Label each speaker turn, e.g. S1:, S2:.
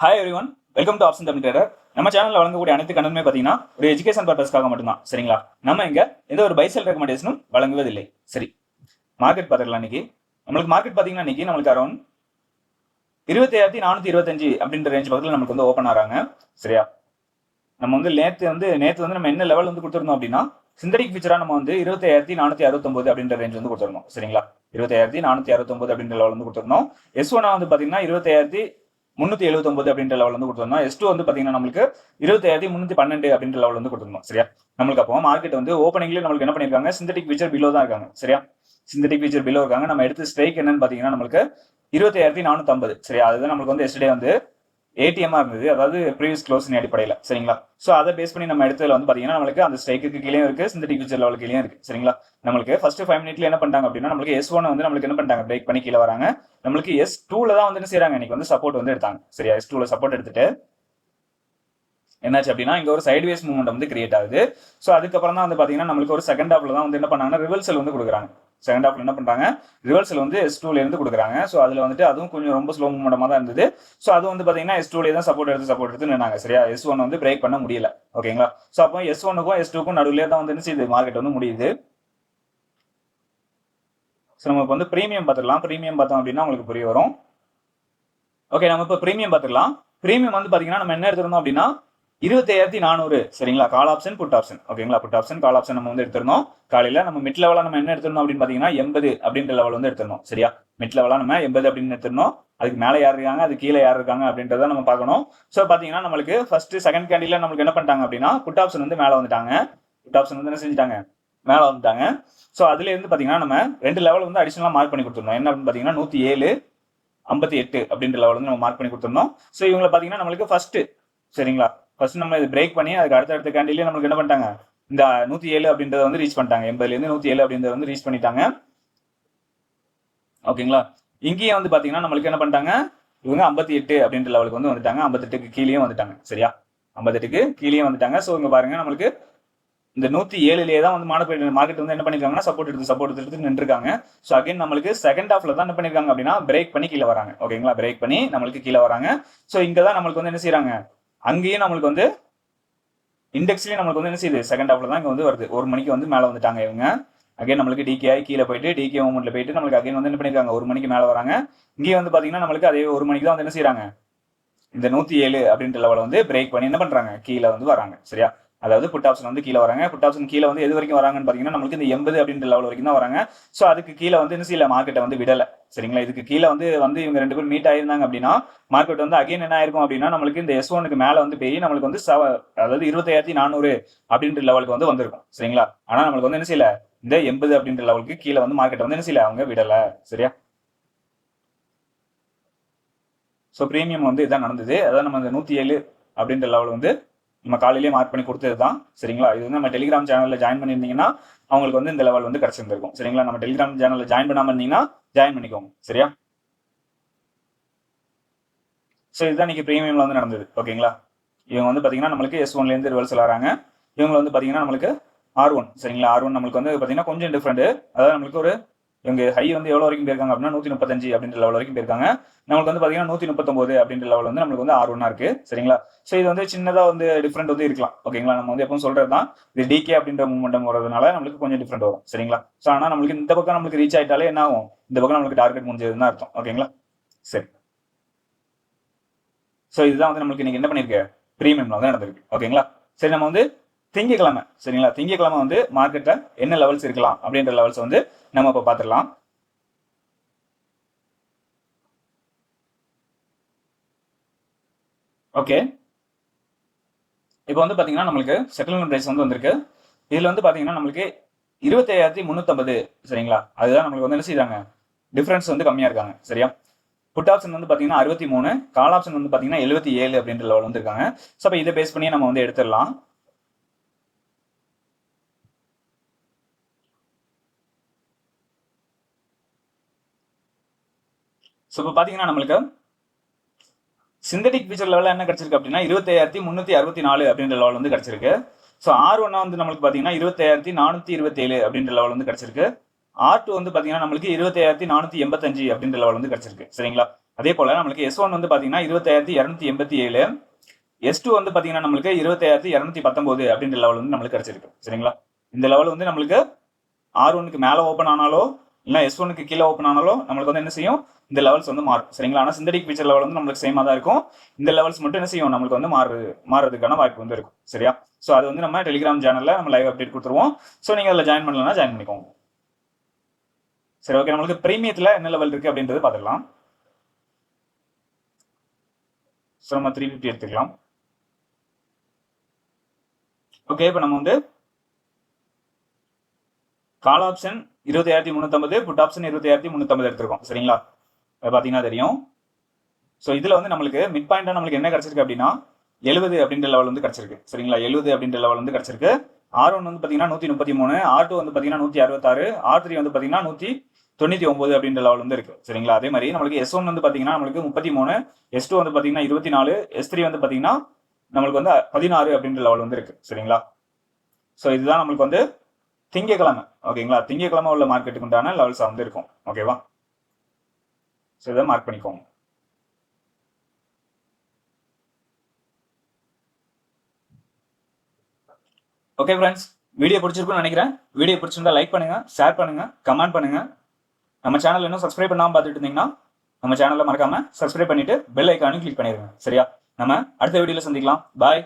S1: Hi everyone welcome to option Tamil trader நம்ம சேனலில் வழங்கக்கூடிய அனைத்து கண்டனமே பார்த்தீங்கன்னா ஒரு எஜுகேஷன் பர்பஸ்க்காக மட்டும்தான் சரிங்களா? நம்ம இங்க எந்த ஒரு பைசல் ரெக்கமெண்டேஷனும் வழங்குவதில்லை சரி. மார்க்கெட் பார்த்துக்கலாம் இன்னைக்கு. நம்மளுக்கு மார்க்கெட் பார்த்தீங்கன்னா இன்னைக்கு நம்மளுக்கு அரௌண்ட் இருபத்தாயிரத்தி நானூற்றி இருபத்தஞ்சு அப்படின்ற ரேஞ்ச் பக்கத்தில் நமக்கு வந்து ஓப்பன் ஆகிறாங்க சரியா? நம்ம வந்து நேற்று வந்து நேற்று வந்து நம்ம என்ன லெவல் வந்து கொடுத்துருந்தோம் அப்படின்னா சிந்தடிக் ஃபியூச்சரா நம்ம வந்து இருபத்தாயிரத்தி நானூற்றி அறுபத்தொம்போது அப்படின்ற ரேஞ்ச் வந்து கொடுத்துருந்தோம் சரிங்களா? இருபத்தாயிரத்தி நானூற்றி அறுபத்தொம்பது அப்படின்ற லெவல் வந்து கொடுத்துருந்தோம். எஸ் ஒன்னா வந்து பார்த்தீங்கன்னா இருபத்தாயிரத்தி முந்நூற்றி எழுபத்தொம்பது அப்படின்ற லெவல் வந்து கொடுத்துருந்தோம் எஸ் டூ வந்து பார்த்தீங்கன்னா நம்மளுக்கு இருபத்தாயிரத்தி முந்நூற்றி பன்னெண்டு அப்படின்ற லெவல் வந்து கொடுத்துருந்தோம் சரியா? நம்மளுக்கு அப்போ மார்க்கெட் வந்து ஓப்பனிங்லேயே நம்மளுக்கு என்ன பண்ணியிருக்காங்க? சிந்தட்டிக் ஃபீச்சர் பிலோ தான் இருக்காங்க. சரியா? சிந்தட்டிக் ஃபீச்சர் பிலோ இருக்காங்க. நம்ம எடுத்து ஸ்ட்ரைக் என்னன்னு பார்த்தீங்கன்னா நம்மளுக்கு இருபத்தாயிரத்தி நானூற்றம்பது சரியா? அதுதான் நம்மளுக்கு வந்து எஸ்டே வந்து ஏடிஎம்மாக இருந்தது. அதாவது ப்ரீவியஸ் க்ளோஸின் அடிப்படையில். சரிங்களா? ஸோ அதை பேஸ் பண்ணி நம்ம எடுத்ததில் வந்து பார்த்தீங்கன்னா நம்மளுக்கு அந்த ஸ்ட்ரைக்கு கீழே இருக்குது சிந்தடிக் ஃபியூச்சர் லெவல் கீழே இருக்குது சரிங்களா? நம்மளுக்கு ஃபர்ஸ்ட் ஃபைவ் மினிட்ல என்ன பண்ணிட்டாங்க அப்படின்னா நம்மளுக்கு எஸ் ஒன் வந்து நம்மளுக்கு என்ன பண்ணிட்டாங்க? பிரேக் பண்ணி கீழே வராங்க. நம்மளுக்கு எஸ் டூவில் தான் வந்து என்ன செய்றாங்க. இன்னைக்கு வந்து சப்போர்ட் வந்து எடுத்தாங்க. சரியா? எஸ் டூவில் சப்போர்ட் எடுத்துட்டு என்னாச்சு அப்படின்னா இங்க ஒரு சைட்வேஸ் மூவ்மெண்ட் வந்து கிரியேட் ஆகுது. ஸோ அதுக்கப்புறம் தான் வந்து பாத்தீங்கன்னா நம்மளுக்கு ஒரு செகண்ட் ஹாஃப்ல தான் வந்து என்ன பண்ணாங்கன்னா ரிவர்சல் வந்து கொடுக்குறாங்க. செகண்ட் ஹாஃப்ல என்ன பண்ணுறாங்க ரிவர்சல் வந்து எஸ் டூல இருந்து கொடுக்குறாங்க. ஸோ அதில் வந்துட்டு அதுவும் கொஞ்சம் ரொம்ப ஸ்லோ மூமெண்டமாக தான் இருந்தது. ஸோ அது வந்து பார்த்தீங்கன்னா எஸ் டூலே தான் சப்போர்ட் எடுத்து சப்போர்ட் எடுத்து நின்னாங்க. சரியா? எஸ் ஒன் வந்து பிரேக் பண்ண முடியல. ஓகேங்களா ஸோ அப்போ எஸ் ஒனுக்கும் எஸ் டூக்கும் நடுவில் தான் வந்து என்ன செய்யுது? மார்க்கெட் வந்து முடியுது. ஸோ நம்ம இப்போ வந்து ப்ரீமியம் பார்த்துக்கலாம். ப்ரீமியம் பார்த்தோம் அப்படின்னா உங்களுக்கு புரிய வரும். ஓகே நம்ம இப்போ ப்ரீமியம் பார்த்துக்கலாம். ப்ரீமியம் வந்து பார்த்தீங்கன்னா நம்ம என்ன எடுத்துருந்தோம் அப்படின்னா இருபத்தாயிரத்தி நானூறு சரிங்களா? கால் ஆப்ஷன் புட் ஆப்ஷன் ஓகேங்களா புட் ஆப்ஷன் கால் ஆப்ஷன் நம்ம வந்து எடுத்திருந்தோம் காலையில நம்ம மிட் லெவலா நம்ம என்ன எடுத்திருந்தோம் அப்படின்னு பார்த்தீங்கன்னா எண்பது அப்படின்ற லெவல் வந்து எடுத்திருந்தோம் சரியா? மிட் லெவலா நம்ம எண்பது அப்படின்னு எடுத்திருந்தோம் அதுக்கு மேலே யார் இருக்காங்க? அது கீழே யார் இருக்காங்க? அப்படின்றத நம்ம பார்க்கணும். ஸோ பார்த்தீங்கன்னா நம்மளுக்கு ஃபர்ஸ்ட் செகண்ட் கேண்டில நம்மளுக்கு என்ன பண்ணிட்டாங்க அப்படின்னா புட் ஆப்ஷன் வந்து மேலே வந்துட்டாங்க. புட் ஆப்ஷன் வந்து என்ன செஞ்சுட்டாங்க? மேலே வந்துட்டாங்க. ஸோ அதுல இருந்து பார்த்தீங்கன்னா நம்ம ரெண்டு லெவல் வந்து அடிஷனலாக மார்க் பண்ணி கொடுத்துருந்தோம் என்ன அப்படின்னு பார்த்தீங்கன்னா நூற்றி ஏழு ஐம்பத்தி எட்டு அப்படின்ற லெவல் வந்து நம்ம மார்க் பண்ணி கொடுத்துருந்தோம் ஸோ இவங்களை பார்த்தீங்கன்னா நம்மளுக்கு ஃபர்ஸ்ட் சரிங்களா? ஃபர்ஸ்ட் நம்ம இது பிரேக் பண்ணி அதுக்கு அடுத்த அடுத்த கேண்டிலே நம்மளுக்கு என்ன பண்ணிட்டாங்க? இந்த நூற்றி ஏழு அப்படின்றத வந்து ரீச் பண்ணிட்டாங்க. எண்பதுலேருந்து நூற்றி ஏழு அப்படின்றத வந்து ரீச் பண்ணிட்டாங்க. ஓகேங்களா இங்கேயும் வந்து பார்த்தீங்கன்னா நம்மளுக்கு என்ன பண்ணிட்டாங்க? இவங்க ஐம்பத்தி எட்டு அப்படின்ற லெவலுக்கு வந்து வந்துட்டாங்க. ஐம்பத்தெட்டுக்கு கீழேயும் வந்துட்டாங்க. சரியா? ஐம்பத்தெட்டுக்கு கீழேயும் வந்துட்டாங்க. ஸோ இங்க பாருங்க நம்மளுக்கு இந்த நூத்தி ஏழுலயே தான் வந்து மார்க்கெட் மார்க்கெட் வந்து என்ன பண்ணிருக்காங்கன்னா சப்போர்ட் எடுத்து சப்போர்ட் எடுத்து நின்றுருக்காங்க. ஸோ அகைன் நம்மளுக்கு செகண்ட் ஹாஃப்ல தான் என்ன பண்ணிருக்காங்க அப்படின்னா பிரேக் பண்ணி கீழே வராங்க. ஓகேங்களா பிரேக் பண்ணி நம்மளுக்கு கீழே வராங்க. ஸோ இங்க தான் நம்மளுக்கு வந்து என்ன செய்யறாங்க அங்கேயும் நம்மளுக்கு வந்து இண்டெக்ஸ்லேயும் நம்மளுக்கு வந்து என்ன செய்யுது? செகண்ட் ஹாஃப்ல தான் இங்கே வந்து வருது. ஒரு மணிக்கு வந்து மேலே வந்துட்டாங்க இவங்க. அகைன் நம்மளுக்கு டிகேஐ கீழே போயிட்டு டிகே மூமெண்ட்ல போயிட்டு நம்மளுக்கு அகைன் வந்து என்ன பண்ணிருக்காங்க? ஒரு மணிக்கு மேலே வராங்க. இங்கேயும் வந்து பார்த்தீங்கன்னா நம்மளுக்கு அதே ஒரு மணிக்கு தான் வந்து என்ன செய்கிறாங்க இந்த நூற்றி ஏழு அப்படின்ற லெவலை வந்து பிரேக் பண்ணி என்ன பண்ணுறாங்க கீழே வந்து வராங்க. சரியா? அதாவது புட் ஆப்ஷன் வந்து கீழே வராங்க. புட் ஆப்ஷன் கீழே வந்து எது வரைக்கும் வராங்கன்னு பார்த்தீங்கன்னா நம்மளுக்கு இந்த எண்பது அப்படின்ற லெவல் வரைக்கும் தான் வராங்க. ஸோ அதுக்கு கீழே வந்து என்ன செய்யல? மார்க்கெட்டை வந்து விடலை. சரிங்களா? இதுக்கு கீழே வந்து வந்து இவங்க ரெண்டு பேரும் மீட் ஆயிருந்தாங்க அப்படின்னா மார்க்கெட் வந்து அகைன் என்ன ஆயிருக்கும் அப்படின்னா நம்மளுக்கு இந்த எஸ் ஒனுக்கு மேலே வந்து போய் நம்மளுக்கு வந்து செவ அதாவது இருபத்தாயிரத்தி நானூறு அப்படின்ற லெவலுக்கு வந்து வந்திருக்கும். சரிங்களா? ஆனால் நம்மளுக்கு வந்து என்ன செய்யல? இந்த எண்பது அப்படின்ற லெவலுக்கு கீழே வந்து மார்க்கெட் வந்து என்ன செய்யல? அவங்க விடலை. சரியா? ஸோ ப்ரீமியம் வந்து இதான் நடந்தது. அதான் நம்ம இந்த நூற்றி ஏழு அப்படின்ற லெவல் வந்து நம்ம காலையிலேயே மார்க் பண்ணி கொடுத்தது தான் சரிங்களா? இது வந்து நம்ம டெலிகிராம் சேனலில் ஜாயின் பண்ணியிருந்தீங்கன்னா அவங்களுக்கு வந்து இந்த லெவல் வந்து கிடச்சிருந்திருக்கும். சரிங்களா? நம்ம டெலிகிராம் சேனலில் ஜாயின் பண்ணாமல் இருந்தீங்கன்னா ஜாயின் பண்ணிக்கோங்க. சரியா? ஸோ இதுதான் இன்றைக்கி ப்ரீமியமில் வந்து நடந்தது. ஓகேங்களா? இவங்க வந்து பார்த்தீங்கன்னா நம்மளுக்கு எஸ் ஒன்லேருந்து ரிவர்சல் வராங்க இவங்க வந்து பார்த்தீங்கன்னா நம்மளுக்கு ஆர் ஒன் சரிங்களா? ஆர் ஒன் நம்மளுக்கு வந்து பார்த்தீங்கன்னா கொஞ்சம் டிஃப்ரெண்ட் அதாவது நம்மளுக்கு ஒரு இவங்க ஹை வந்து எவ்வளோ வரைக்கும் போயிருக்காங்க அப்படின்னா நூற்றி முப்பத்தஞ்சு அப்படின்ற லெவல் வரைக்கும் போயிருக்காங்க. நம்மளுக்கு வந்து பார்த்தீங்கன்னா நூற்றி முப்பத்தொம்போது அப்படின்ற லெவல் வந்து நம்மளுக்கு வந்து ஆர் ஒன்னா இருக்கு. சரிங்களா? ஸோ இது வந்து சின்னதாக வந்து டிஃப்ரெண்ட் வந்து இருக்கலாம். ஓகேங்களா நம்ம வந்து எப்பவும் சொல்றது தான் இது டிகே அப்படின்ற மூமெண்டம் வரதுனால நம்மளுக்கு கொஞ்சம் டிஃப்ரெண்ட் வரும். சரிங்களா? ஸோ ஆனால் நம்மளுக்கு இந்த பக்கம் நம்மளுக்கு ரீச் ஆயிட்டாலே என்ன ஆகும்? இந்த பக்கம் நம்மளுக்கு டார்கெட் முடிஞ்சதுன்னு அர்த்தம். ஓகேங்களா சரி. ஸோ இதுதான் வந்து நம்மளுக்கு இன்னைக்கு என்ன பண்ணிருக்கு ப்ரீமியம்ல வந்து நடந்திருக்கு. ஓகேங்களா சரி நம்ம வந்து திங்கக்கிழமை சரிங்களா? திங்கக்கிழமை வந்து மார்க்கெட்டில் என்ன லெவல்ஸ் இருக்கலாம் அப்படின்ற லெவல்ஸ் வந்து நம்ம இப்போ பார்த்துடலாம். ஓகே இப்போ வந்து பாத்தீங்கன்னா நம்மளுக்கு செட்டில்மெண்ட் பிரைஸ் வந்து வந்திருக்கு. இதுல வந்து பாத்தீங்கன்னா நம்மளுக்கு இருபத்தையாயிரத்தி முந்நூற்றம்பது சரிங்களா? அதுதான் நம்மளுக்கு வந்து என்ன செய்கிறாங்க டிஃப்ரென்ஸ் வந்து கம்மியா இருக்காங்க சரியா? புட் ஆப்ஷன் வந்து பாத்தீங்கன்னா அறுபத்தி மூணு கால் ஆப்ஷன் வந்து பாத்தீங்கன்னா எழுபத்தி ஏழு அப்படின்ற லெவல் வந்துருக்காங்க. ஸோ அப்போ இதை பேஸ் பண்ணி நம்ம வந்து எடுத்துடலாம். ஸோ இப்போ பார்த்தீங்கன்னா நம்மளுக்கு சிந்தடிக் ஃபீச்சர் லெவலில் என்ன கிடச்சிருக்கு அப்படின்னா இருபத்தாயிரத்தி முந்நூற்றி அறுபத்தி நாலு அப்படின்ற லெவல் வந்து கிடச்சிருக்கு. ஸோ ஆர் ஒன்னா வந்து நம்மளுக்கு பார்த்தீங்கன்னா இருபத்தாயிரத்தி நானூற்றி இருபத்தேழு அப்படின்ற லெவல் வந்து கிடச்சிருக்கு. ஆர் டூ வந்து பார்த்தீங்கன்னா நம்மளுக்கு இருபத்தாயிரத்தி நானூற்றி எண்பத்தஞ்சு அப்படின்ற லெவல் வந்து கிடச்சிருக்கு. சரிங்களா? அதே போல் நம்மளுக்கு எஸ் ஒன் வந்து பார்த்தீங்கன்னா இருபத்தாயிரத்தி இரநூத்தி எண்பத்தி ஏழு எஸ் டூ வந்து பார்த்தீங்கன்னா நம்மளுக்கு இருபத்தாயிரத்தி இரநூத்தி பத்தொம்போது அப்படின்ற லெவல் வந்து நம்மளுக்கு கிடச்சிருக்கு. சரிங்களா? இந்த லெவல் வந்து நம்மளுக்கு ஆர் ஒனுக்கு மேலே ஓப்பன் ஆனாலோ இல்லை எஸ் ஒனுக்கு கீழே ஓப்பன் ஆனாலோ நம்மளுக்கு வந்து என்ன செய்யும்? இந்த லெவல்ஸ் வந்து மாறும். சரிங்களா? ஆனால் சிந்தடிக் ஃபீச்சர் லெவல் வந்து நம்மளுக்கு சேமாக தான் இருக்கும். இந்த லெவல்ஸ் மட்டும் என்ன செய்யும்? நம்மளுக்கு வந்து மாறு மாறுறதுக்கான வாய்ப்பு வந்து இருக்கும். சரியா? ஸோ அது வந்து நம்ம டெலிகிராம் சேனலில் நம்ம லைவ் அப்டேட் கொடுத்துருவோம். ஸோ நீங்கள் அதில் ஜாயின் பண்ணலன்னா ஜாயின் பண்ணிக்கோங்க. சரி ஓகே நம்மளுக்கு பிரீமியத்தில் என்ன லெவல் இருக்குது அப்படின்றது பார்த்துக்கலாம். ஸோ நம்ம த்ரீ ஃபிஃப்டி எடுத்துக்கலாம். ஓகே இப்போ நம்ம வந்து கால் ஆப்ஷன் இருபத்தாயிரத்தி முந்நூற்றம்பது புட் ஆப்ஷன் இருபத்தாயிரத்தி முந்நூற்றம்பது எடுத்திருக்கோம். சரிங்களா? பார்த்தீங்கன்னா தெரியும். ஸோ இதில் வந்து நம்மளுக்கு மிட் பாயிண்டாக நம்மளுக்கு என்ன கிடச்சிருக்கு அப்படின்னா எழுபது அப்படின்ற லெவல் வந்து கிடச்சிருக்கு. சரிங்களா? எழுபது அப்படின்ற லெவல் வந்து கிடச்சிருக்கு. ஆர் ஒன் வந்து பார்த்தீங்கன்னா நூற்றி முப்பத்தி மூணு ஆர் டூ வந்து பார்த்தீங்கன்னா நூற்றி அறுபத்தாறு ஆர் த்ரீ வந்து பார்த்தீங்கன்னா நூற்றி தொண்ணூற்றி ஒம்பது அப்படின்ற லெவல் வந்து இருக்குது சரிங்களா? அதே மாதிரி நம்மளுக்கு எஸ் ஒன் வந்து பார்த்தீங்கன்னா நம்மளுக்கு முப்பத்தி மூணு எஸ் டூ வந்து பார்த்தீங்கன்னா இருபத்தி நாலு எஸ் த்ரீ வந்து பார்த்தீங்கன்னா நம்மளுக்கு வந்து பதினாறு அப்படின்ற லெவல் வந்து இருக்கு. சரிங்களா? ஸோ இதுதான் நம்மளுக்கு வந்து திங்கக்கிழமை. ஓகேங்களா திங்கக்கிழமை உள்ள மார்க்கெட்டுக்கு உண்டான லெவல்ஸ் வந்து இருக்கும். ஓகேவா ஸோ இதை மார்க் பண்ணிக்கோங்க. ஓகே ஃப்ரெண்ட்ஸ் வீடியோ பிடிச்சிருக்குன்னு நினைக்கிறேன். வீடியோ பிடிச்சிருந்தா லைக் பண்ணுங்க ஷேர் பண்ணுங்க கமெண்ட் பண்ணுங்க. நம்ம சேனல் இன்னும் சப்ஸ்கிரைப் பண்ணாமல் பார்த்துட்டு இருந்தீங்கன்னா நம்ம சேனலை மறக்காம சப்ஸ்கிரைப் பண்ணிட்டு பெல் ஐக்கானும் கிளிக் பண்ணிடுங்க சரியா? நம்ம அடுத்த வீடியோல சந்திக்கலாம். பாய்